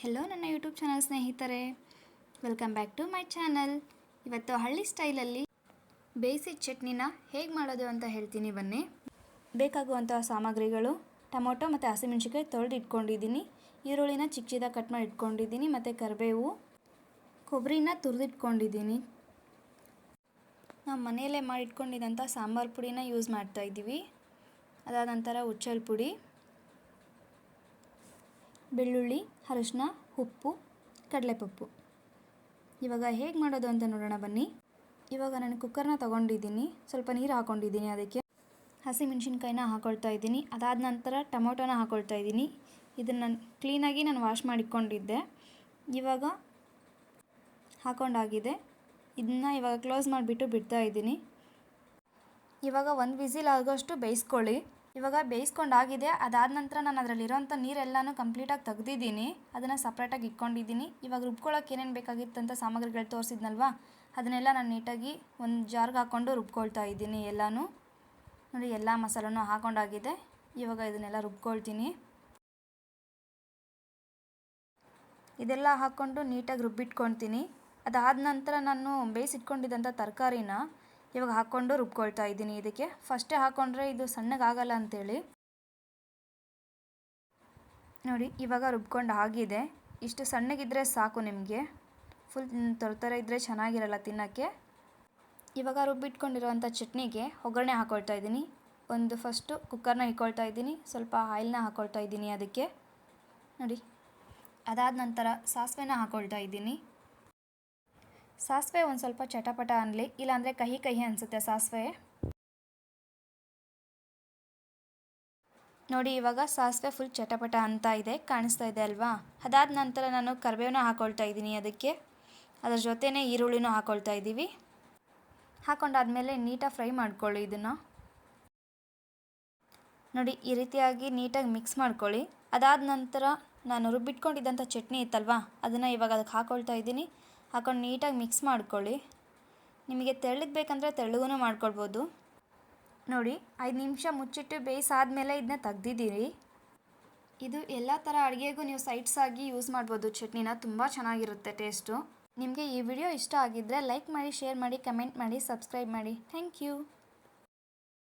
Hello ನನ್ನ YouTube channel ಸ್ನೇಹಿತರೆ. Welcome back to my channel ಇವತ್ತು ಹಳ್ಳಿ ಸ್ಟೈಲಲ್ಲಿ ಬೇಯಿಸಿದ ಚಟ್ನಿನ ಹೇಗೆ ಮಾಡೋದು ಅಂತ ಹೇಳ್ತೀನಿ ಬನ್ನಿ. ಬೇಕಾಗುವಂತಹ ಸಾಮಗ್ರಿಗಳು, ಟೊಮೊಟೊ ಮತ್ತು ಹಸಿಮೆಣ್ಸಿಕಾಯಿ ತೊಳೆದು ಇಟ್ಕೊಂಡಿದ್ದೀನಿ ಈರುಳ್ಳಿನ ಚಿಕ್ಕ ಕಟ್ ಮಾಡಿ ಇಟ್ಕೊಂಡಿದ್ದೀನಿ ಮತ್ತು ಕರಿಬೇವು ಕೊಬ್ಬರಿನ ತುರಿದಿಟ್ಕೊಂಡಿದ್ದೀನಿ. ನಾವು ಮನೆಯಲ್ಲೇ ಮಾಡಿಟ್ಕೊಂಡಿದ್ದಂಥ ಸಾಂಬಾರು ಪುಡಿನ ಯೂಸ್ ಮಾಡ್ತಾಯಿದ್ದೀವಿ ಅದಾದ ನಂತರ ಉಚ್ಚಲ್ ಪುಡಿ. ಬೆಳ್ಳುಳ್ಳಿ, ಅರಶಿನ, ಉಪ್ಪು, ಕಡಲೆಪಪ್ಪು. ಇವಾಗ ಹೇಗೆ ಮಾಡೋದು ಅಂತ ನೋಡೋಣ ಬನ್ನಿ. ಇವಾಗ ನಾನು ಕುಕ್ಕರ್ನ ತೊಗೊಂಡಿದ್ದೀನಿ. ಸ್ವಲ್ಪ ನೀರು ಹಾಕ್ಕೊಂಡಿದ್ದೀನಿ ಅದಕ್ಕೆ. ಹಸಿಮೆಣ್ಸಿನ್ಕಾಯಿನ ಹಾಕೊಳ್ತಾ ಇದ್ದೀನಿ. ಅದಾದ ನಂತರ ಟೊಮೊಟೊನ ಹಾಕೊಳ್ತಾ ಇದ್ದೀನಿ. ಇದನ್ನು ಕ್ಲೀನಾಗಿ ನಾನು ವಾಶ್ ಮಾಡಿಕೊಂಡಿದ್ದೆ. ಇವಾಗ ಹಾಕೊಂಡಾಗಿದೆ. ಇದನ್ನ ಇವಾಗ ಕ್ಲೋಸ್ ಮಾಡಿಬಿಟ್ಟು ಬಿಡ್ತಾ ಇದ್ದೀನಿ. ಇವಾಗ ಒಂದು ವಿಸಿಲ್ ಆಗೋಷ್ಟು ಬೇಯಿಸ್ಕೊಳ್ಳಿ. ಇವಾಗ ಬೇಯಿಸ್ಕೊಂಡಾಗಿದೆ ಅದಾದ ನಂತರ ನಾನು ಅದರಲ್ಲಿರೋಂಥ ನೀರೆಲ್ಲನೂ ಕಂಪ್ಲೀಟಾಗಿ ತೆಗ್ದಿದ್ದೀನಿ. ಅದನ್ನು ಸಪ್ರೇಟಾಗಿ ಇಟ್ಕೊಂಡಿದ್ದೀನಿ. ಇವಾಗ ರುಬ್ಕೊಳ್ಳೋಕೆ ಏನೇನು ಬೇಕಾಗಿತ್ತಂತ ಸಾಮಗ್ರಿಗಳು ತೋರಿಸಿದ್ನಲ್ವಾ? ಅದನ್ನೆಲ್ಲ ನಾನು ನೀಟಾಗಿ ಒಂದು ಜಾರ್ಗೆ ಹಾಕ್ಕೊಂಡು ರುಬ್ಕೊಳ್ತಾ ಇದ್ದೀನಿ ಎಲ್ಲನೂ. ನೋಡಿ, ಎಲ್ಲ ಮಸಾಲನೂ ಹಾಕೊಂಡಾಗಿದೆ. ಇವಾಗ ಇದನ್ನೆಲ್ಲ ರುಬ್ಕೊಳ್ತೀನಿ. ಇದೆಲ್ಲ ಹಾಕ್ಕೊಂಡು ನೀಟಾಗಿ ರುಬ್ಬಿಟ್ಕೊಳ್ತೀನಿ. ಅದಾದ ನಂತರ ನಾನು ಬೇಯಿಸಿಟ್ಕೊಂಡಿದ್ದಂಥ ತರಕಾರಿನ ಇವಾಗ ಹಾಕ್ಕೊಂಡು ರುಬ್ಕೊಳ್ತಾ ಇದ್ದೀನಿ ಇದಕ್ಕೆ. ಫಸ್ಟೇ ಹಾಕ್ಕೊಂಡ್ರೆ ಇದು ಸಣ್ಣಗಾಗಲ್ಲ ಅಂಥೇಳಿ ನೋಡಿ, ಇವಾಗ ರುಬ್ಕೊಂಡು ಆಗಿದೆ. ಇಷ್ಟು ಸಣ್ಣಗಿದ್ರೆ ಸಾಕು ನಿಮಗೆ. ಫುಲ್ ತೊರತರ ಇದ್ದರೆ ಚೆನ್ನಾಗಿರಲ್ಲ ತಿನ್ನೋಕ್ಕೆ. ಇವಾಗ ರುಬ್ಬಿಟ್ಕೊಂಡಿರುವಂಥ ಚಟ್ನಿಗೆ ಒಗ್ಗರಣೆ ಹಾಕ್ಕೊಳ್ತಾ ಇದ್ದೀನಿ. ಒಂದು ಫಸ್ಟು ಕುಕ್ಕರ್ನ ಇಟ್ಕೊಳ್ತಾ ಇದ್ದೀನಿ. ಸ್ವಲ್ಪ ಆಯಿಲ್ನ ಹಾಕ್ಕೊಳ್ತಾ ಇದ್ದೀನಿ ಅದಕ್ಕೆ. ನೋಡಿ ಅದಾದ ನಂತರ ಸಾಸಿವೆನ ಹಾಕ್ಕೊಳ್ತಾ ಇದ್ದೀನಿ. ಸಾಸಿವೆ ಒಂದು ಸ್ವಲ್ಪ ಚಟಪಟ ಅನ್ನಲಿ ಇಲ್ಲಾಂದರೆ ಕಹಿ ಕಹಿ ಅನಿಸುತ್ತೆ ಸಾಸಿವೆ. ನೋಡಿ, ಇವಾಗ ಸಾಸಿವೆ ಫುಲ್ ಚಟಪಟ ಅಂತ ಇದೆ, ಕಾಣಿಸ್ತಾ ಇದೆ ಅಲ್ವಾ? ಅದಾದ ನಂತರ ನಾನು ಕರಿಬೇವನ್ನ ಹಾಕೊಳ್ತಾ ಇದ್ದೀನಿ ಅದಕ್ಕೆ. ಅದರ ಜೊತೆನೇ ಈರುಳ್ಳಿನೂ ಹಾಕೊಳ್ತಾ ಇದ್ದೀವಿ. ಹಾಕೊಂಡಾದ್ಮೇಲೆ ನೀಟಾಗಿ ಫ್ರೈ ಮಾಡ್ಕೊಳ್ಳಿ ಇದನ್ನು. ನೋಡಿ, ಈ ರೀತಿಯಾಗಿ ನೀಟಾಗಿ ಮಿಕ್ಸ್ ಮಾಡ್ಕೊಳ್ಳಿ. ಅದಾದ ನಂತರ ನಾನು ರುಬ್ಬಿಟ್ಕೊಂಡಿದ್ದಂಥ ಚಟ್ನಿ ಇತ್ತಲ್ವಾ, ಅದನ್ನು ಇವಾಗ ಅದಕ್ಕೆ ಹಾಕ್ಕೊಳ್ತಾ ಇದ್ದೀನಿ. ಹಾಕೊಂಡು ನೀಟಾಗಿ ಮಿಕ್ಸ್ ಮಾಡ್ಕೊಳ್ಳಿ. ನಿಮಗೆ ತೆಳ್ಳಗೆ ಬೇಕಂದರೆ ತೆಳ್ಳಗೂ ಮಾಡ್ಕೊಳ್ಬೋದು. ನೋಡಿ, ಐದು ನಿಮಿಷ ಮುಚ್ಚಿಟ್ಟು ಬೇಯಿಸಾದ್ಮೇಲೆ ಇದನ್ನ ತೆಗ್ದಿದ್ದೀರಿ. ಇದು ಎಲ್ಲ ಥರ ಅಡುಗೆಗೂ ನೀವು ಸೈಡ್ಸ್ ಆಗಿ ಯೂಸ್ ಮಾಡ್ಬೋದು. ಚಟ್ನಿನ ತುಂಬ ಚೆನ್ನಾಗಿರುತ್ತೆ ಟೇಸ್ಟು. ನಿಮಗೆ ಈ ವಿಡಿಯೋ ಇಷ್ಟ ಆಗಿದ್ದರೆ ಲೈಕ್ ಮಾಡಿ, ಶೇರ್ ಮಾಡಿ, ಕಮೆಂಟ್ ಮಾಡಿ, ಸಬ್ಸ್ಕ್ರೈಬ್ ಮಾಡಿ. Thank you.